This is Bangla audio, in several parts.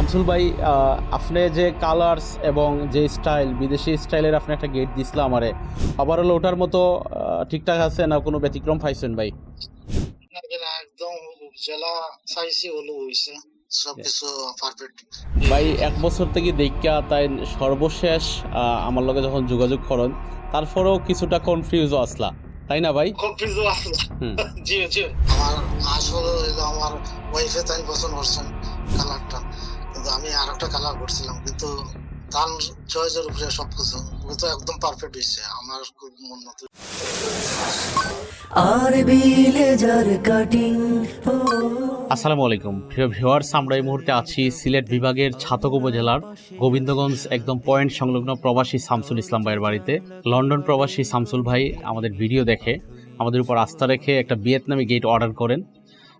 শামসুল ভাই আপনি যে কালার্স এবং যে স্টাইল বিদেশি স্টাইলের আপনি একটা গেট দিছিল আমারে আবার হলো ওটার মতো ঠিকঠাক আছে না কোনো ব্যতিক্রম পাইছেন ভাই? একদম জেলা চাইছি হলো হইছে সবকিছু পারফেক্ট ভাই এক বছর থেকে দেখা তাই সর্বশেষ আমার লগে যখন যোগাযোগ করেন তারপরেও কিছুটা কনফিউজও আসলা তাই না ভাই? কনফিউজ আসলে। জি জি। আমার আসলে আমার ওয়াইফে তাই পছন্দ করছেন কালারটা কিন্তু আমি আর একটা কালার করছিলাম কিন্তু তার চয়েসের উপরে সবকিছু কিন্তু একদম পারফেক্ট হয়েছে আমার খুব মন মতো। আর বিলেজার কাটিং আসসালামু আলাইকুম। প্রিয় ভিউয়ার্স আমরা এই মুহূর্তে আছি সিলেট বিভাগের ছাতক উপজেলার গোবিন্দগঞ্জ একদম পয়েন্ট সংলগ্ন প্রবাসী শামসুল ইসলাম ভাইয়ের বাড়িতে। লন্ডন প্রবাসী শামসুল ভাই আমাদের ভিডিও দেখে আমাদের উপর আস্থা রেখে একটা ভিয়েতনামি গেট অর্ডার করেন।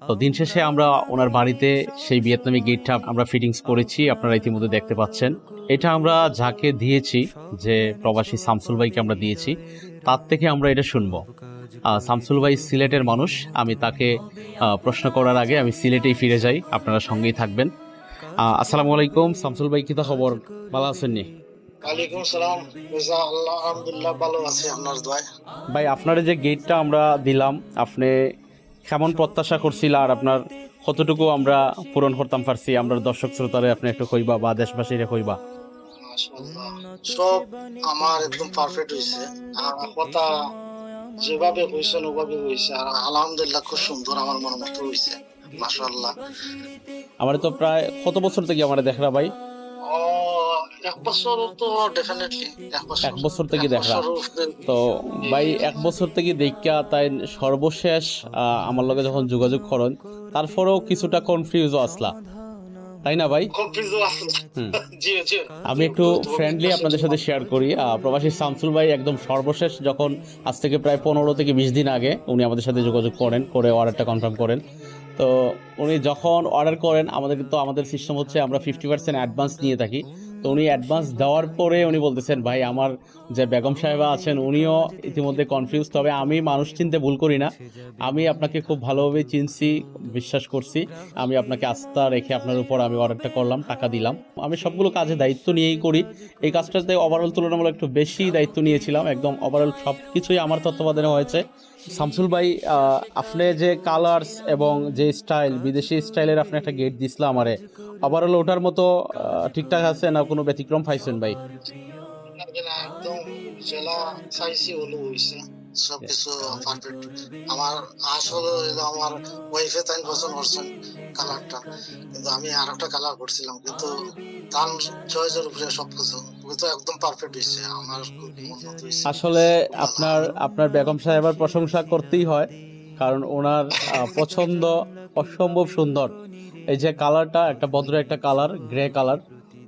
তো দিন শেষে আমরা ওনার বাড়িতে সেই ভিয়েতনামি গেটটা আমরা ফিটিংস করেছি আপনারা ইতিমধ্যে দেখতে পাচ্ছেন। এটা আমরা যাকে দিয়েছি যে প্রবাসী শামসুল ভাইকে আমরা দিয়েছি তার থেকে আমরা এটা শুনব। শামসুল ভাই সিলেটের মানুষ আমি তাকে প্রশ্ন করার আগে আমি সিলেটেই ফিরে যাই আপনারা সঙ্গেই থাকবেন। আসসালামু আলাইকুম শামসুল ভাই কি তো খবর? ভালো আছেন নি? ওয়ালাইকুম সালাম রেজা আলহামদুলিল্লাহ ভালো আছি আপনার দোয়ায়। ভাই আপনার যে গেটটা আমরা দিলাম আপনি কেমন প্রত্যাশা করছিল আর আপনার কতটুকু আমরা পূরণ করতাম পারছি? আমরা দর্শক শ্রোতারে আপনি একটু কইবা বা দেশবাসীরে কইবা। সব আমার একদম পারফেক্ট হয়েছে আর কথা যেভাবে হয়েছে ওভাবে হয়েছে আর আলহামদুলিল্লাহ খুব সুন্দর আমার মনে মতো হয়েছে মাশাআল্লাহ। আমার তো প্রায় কত বছর থেকে আমার দেখরা ভাই? এক বছর তো ডেফিনেটলি এক বছর। থেকে দেখা। তো ভাই এক বছর থেকে দেখা তাই সর্বশেষ আমার লগে যখন যোগাযোগ করেন তারপরেও কিছুটা কনফিউজও আসলা। তাই না ভাই? আমি একটু ফ্রেন্ডলি আপনাদের সাথে শেয়ার করি। প্রবাসী শামসুল ভাই একদম সর্বশেষ যখন আজ থেকে প্রায় পনেরো থেকে বিশ দিন আগে উনি আমাদের সাথে যোগাযোগ করেন করে অর্ডারটা কনফার্ম করেন। তো উনি যখন অর্ডার করেন আমাদের কিন্তু আমাদের সিস্টেম হচ্ছে আমরা ফিফটি পার্সেন্ট অ্যাডভান্স নিয়ে থাকি। তো উনি অ্যাডভান্স দেওয়ার পরে উনি বলতেছেন, ভাই, আমার যে বেগম সাহেবা আছেন, উনিও ইতিমধ্যে কনফিউজ তবে আমি মানুষ চিনতে ভুল করি না। আমি আপনাকে খুব ভালোভাবে চিনছি, বিশ্বাস করছি। আমি আপনাকে আস্থা রেখে আপনার উপর আমি অর্ডারটা করলাম, টাকা দিলাম। আমি সবগুলো কাজে দায়িত্ব নিয়েই করি। এই কাজটাতে ওভারঅল তুলনামূলক একটু বেশি দায়িত্ব নিয়েছিলাম। একদম ওভারঅল সব কিছুই আমার তত্ত্বাবধানে হয়েছে। শামসুল ভাই আপনি যে কালার্স এবং যে স্টাইল বিদেশি স্টাইলের আপনি একটা গেট দিছিল আমারে ওভারঅল ওটার মতো ঠিকঠাক আছে না কোনো ব্যতিক্রম পাইছেন ভাই? একদম জেলা হলো সবকিছু পারফেক্ট আমার আসলে আমার ওয়াইফে তাই পছন্দ করছেন কালারটা কিন্তু আমি আর একটা কালার করছিলাম কিন্তু তার চয়েসের উপরে সবকিছু। একদম পারফেক্ট হয়েছে আমার খুব মতো হয়েছে। আসলে আপনার আপনার বেগম সাহেবের প্রশংসা করতেই হয় কারণ ওনার পছন্দ অসম্ভব সুন্দর। এই যে কালারটা একটা ভদ্র একটা কালার গ্রে কালার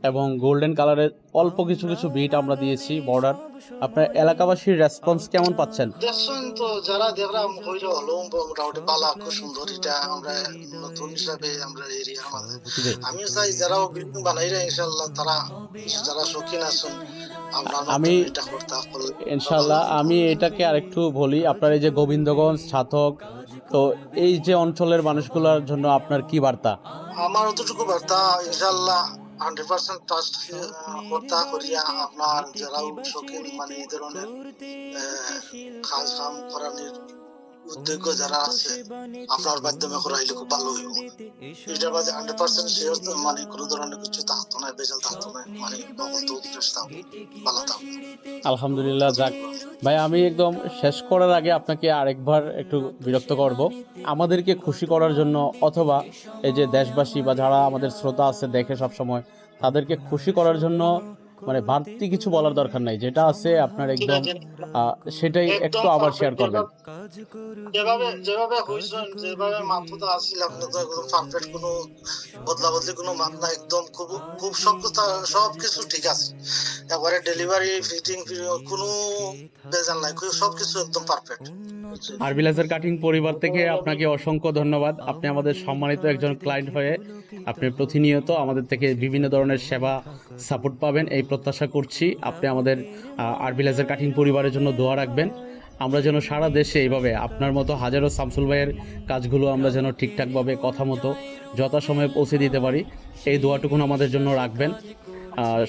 এবং গোল্ডেন কালারের অল্প কিছু কিছু বিট আমরা দিয়েছি বর্ডার আপনার এলাকাবাসীর রেসপন্স কেমন পাচ্ছেন? দেখছেন তো যারা দেখলাম হইলে মোটামুটি পালা খুব সুন্দর এটা আমরা নতুন হিসাবে আমরা এরিয়ার মাঝে জি। আমিও চাই যারা বিল্ডিং বানাইরা ইনশাল্লাহ তারা যারা শৌখিন আছেন আমি- এটা ইনশাল্লাহ আমি এটাকে আরেকটু বলি আপনার এই যে গোবিন্দগঞ্জ ছাতক তো এই যে অঞ্চলের মানুষগুলোর জন্য আপনার কি বার্তা? আমার অতটুকু বার্তা ইনশাল্লাহ হান্ড্রেড পার্সেন্ট ট্রাস্ট হত্যা করিয়া আপনার যারা শৌখিন মানে এই ধরনের কাজ কাম করানোর উদ্যোগ যারা আছে, আপনার মাধ্যমে করাইলে খুব ভালো হইব। হান্ড্রেড পার্সেন্ট মানে কোনো ধরনের কিছু বেজাল মানে ভালো থাকতো আলহামদুলিল্লাহ, যাক। ভাই, আমি একদম শেষ করার আগে আপনাকে আরেকবার একটু বিরক্ত করব। আমাদেরকে খুশি করার জন্য অথবা এই যে দেশবাসী বা যারা আমাদের শ্রোতা আছে দেখে সব সময় তাদেরকে খুশি করার জন্য মানে বাড়তি কিছু বলার দরকার নাই। যেটা আছে আপনার একদম সেটাই একটু আবার শেয়ার করবেন। যেভাবে যেভাবে হয়েছেন যেভাবে আসছিল একদম পারফেক্ট কোনো বদলা বদলি কোনো একদম খুব খুব সব সব কিছু ঠিক আছে। একবারে ডেলিভারি ফিটিং কোনো বেজাল নাই সব কিছু একদম পারফেক্ট আর বিলাসের কাটিং পরিবার থেকে আপনাকে অসংখ্য ধন্যবাদ। আপনি আমাদের সম্মানিত একজন ক্লায়েন্ট হয়ে আপনি প্রতিনিয়ত আমাদের থেকে বিভিন্ন ধরনের সেবা সাপোর্ট পাবেন। এই প্রত্যাশা করছি আপনি আমাদের আর বিলাসের কাটিং পরিবারের জন্য দোয়া রাখবেন। আমরা যেন সারা দেশে এইভাবে আপনার মতো হাজারো শামসুল ভাইয়ের কাজগুলো আমরা যেন ঠিকঠাকভাবে কথা মতো যথাসময়ে পৌঁছে দিতে পারি, এই দোয়াটুকুন আমাদের জন্য রাখবেন।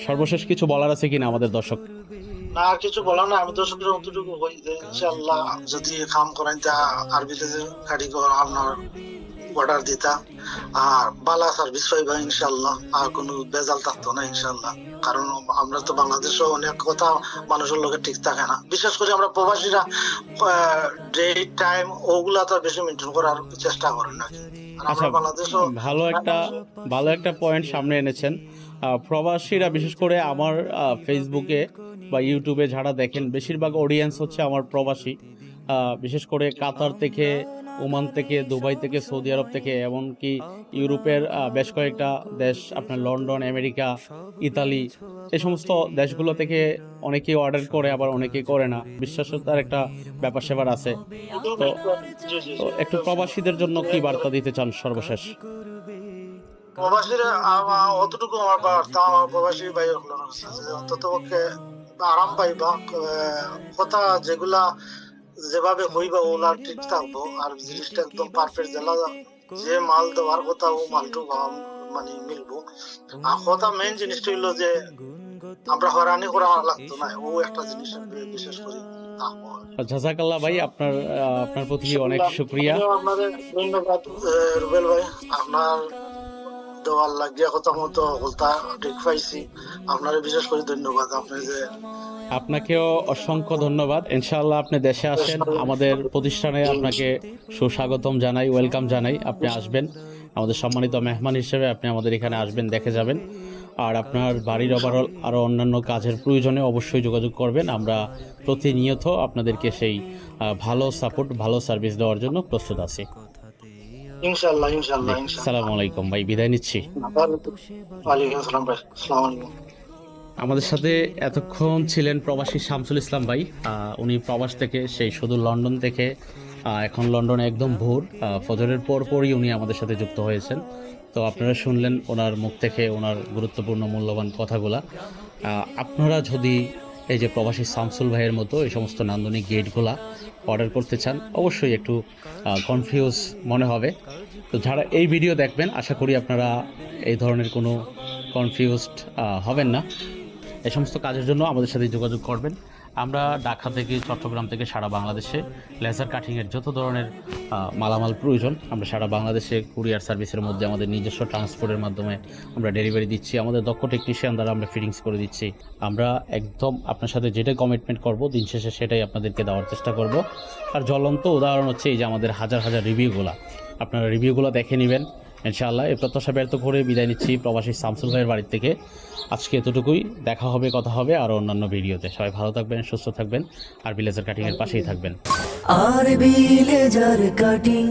সর্বশেষ কিছু বলার আছে কিনা আমাদের দর্শক? না আর কিছু বলার না আমি দর্শকের অতটুকু যে ইনশাআল্লাহ যদি কাম করেন তা আরবিতে যে আপনার অর্ডার দিতা। আর বালা সার্ভিস পাইবা ইনশাআল্লাহ। আর কোনো বেজাল থাকতো না ইনশাআল্লাহ। কারণ আমরা তো বাংলাদেশে অনেক কথা মানুষের লোকে ঠিক থাকে না। বিশেষ করে আমরা প্রবাসীরা ডেট টাইম ওগুলা তো বেশি মেনটেন করার চেষ্টা করেন নাকি? আর আচ্ছা আমরা বাংলাদেশও ভালো একটা ভালো একটা পয়েন্ট সামনে এনেছেন। প্রবাসীরা, বিশেষ করে আমার ফেসবুকে বা ইউটিউবে যারা দেখেন, বেশিরভাগ অডিয়েন্স হচ্ছে আমার প্রবাসী। বিশেষ করে কাতার থেকে, ওমান থেকে, দুবাই থেকে, সৌদি আরব থেকে, এমনকি ইউরোপের বেশ কয়েকটা দেশ, আপনার লন্ডন, আমেরিকা, ইতালি, এই সমস্ত দেশগুলো থেকে অনেকেই অর্ডার করে, আবার অনেকেই করে না। বিশ্বাসতার একটা ব্যাপার সেবার আছে। তো। একটু প্রবাসীদের জন্য কি বার্তা দিতে চান সর্বশেষ? প্রবাসীরা অতটুকু আমার বার্তা আমার প্রবাসী ভাই অন্তত পক্ষে আরাম পাইবা কথা যেগুলা যেভাবে হইবা ওলা ঠিক থাকব আর জিনিসটা একদম পারফেক্ট জেলা যে মাল দেওয়ার কথা ও মালটু মানে মিলবো। আর কথা মেইন জিনিসটা হইল যে আমরা হয়রানি করা লাগতো না ও একটা জিনিস বিশেষ করে। জাজাকাল্লাহ ভাই আপনার আপনার প্রতি অনেক শুক্রিয়া আপনাদের ধন্যবাদ রুবেল ভাই। আপনার দেওয়ার লাগিয়া কথা মতো ঠিক পাইছি। আপনার বিশেষ করে ধন্যবাদ। আপনি যে আপনাকেও অসংখ্য ধন্যবাদ। ইনশাআল্লাহ আপনি দেশে আসেন। আমাদের প্রতিষ্ঠানে আপনাকে সুস্বাগতম জানাই, ওয়েলকাম জানাই। আপনি আসবেন। আমাদের সম্মানিত মেহমান হিসেবে আপনি আমাদের এখানে আসবেন, দেখে যাবেন। আর আপনার বাড়ির ওভারঅল আরও অন্যান্য কাজের প্রয়োজনে অবশ্যই যোগাযোগ করবেন। আমরা প্রতিনিয়ত আপনাদেরকে সেই ভালো সাপোর্ট, ভালো সার্ভিস দেওয়ার জন্য প্রস্তুত আছি। আলাইকুম ভাই বিদায় নিচ্ছি। ওয়ালাইকুম আসসালাম ভাই আসসালামু আলাইকুম। আমাদের সাথে এতক্ষণ ছিলেন প্রবাসী শামসুল ইসলাম ভাই আহ, উনি প্রবাস থেকে সেই শুধু লন্ডন থেকে এখন লন্ডনে একদম ভোর আহ, ফজরের পর পরই উনি আমাদের সাথে যুক্ত হয়েছেন। তো আপনারা শুনলেন ওনার মুখ থেকে ওনার গুরুত্বপূর্ণ মূল্যবান কথাগুলা। আপনারা যদি এই যে প্রবাসী শামসুল ভাইয়ের মতো এই সমস্ত নান্দনিক গেটগুলা অর্ডার করতে চান, অবশ্যই একটু কনফিউজ মনে হবে। তো যারা এই ভিডিও দেখবেন, আশা করি আপনারা এই ধরনের কোনো কনফিউজড হবেন না। এই সমস্ত কাজের জন্য আমাদের সাথে যোগাযোগ করবেন। আমরা ঢাকা থেকে চট্টগ্রাম থেকে সারা বাংলাদেশে লেজার কাটিংয়ের যত ধরনের মালামাল প্রয়োজন, আমরা সারা বাংলাদেশে কুরিয়ার সার্ভিসের মধ্যে আমাদের নিজস্ব ট্রান্সপোর্টের মাধ্যমে আমরা ডেলিভারি দিচ্ছি। আমাদের দক্ষ টেকনিশিয়ান দ্বারা আমরা ফিটিংস করে দিচ্ছি। আমরা একদম আপনার সাথে যেটাই কমিটমেন্ট করব, দিন শেষে সেটাই আপনাদেরকে দেওয়ার চেষ্টা করব। আর জ্বলন্ত উদাহরণ হচ্ছে এই যে আমাদের হাজার হাজার রিভিউগুলো আপনারা রিভিউগুলো দেখে নেবেন। ইনশাআল্লাহ, এই প্রত্যাশা ব্যর্থ করে বিদায় নিচ্ছি প্রবাসী শামসুল ভাইয়ের বাড়ি থেকে। আজকে এতটুকুই, দেখা হবে, কথা হবে আর অন্যান্য ভিডিওতে। সবাই ভালো থাকবেন, সুস্থ থাকবেন, আর ভিলেজার কাটিংয়ের পাশেই থাকবেন। আর বিলেজার কাটিং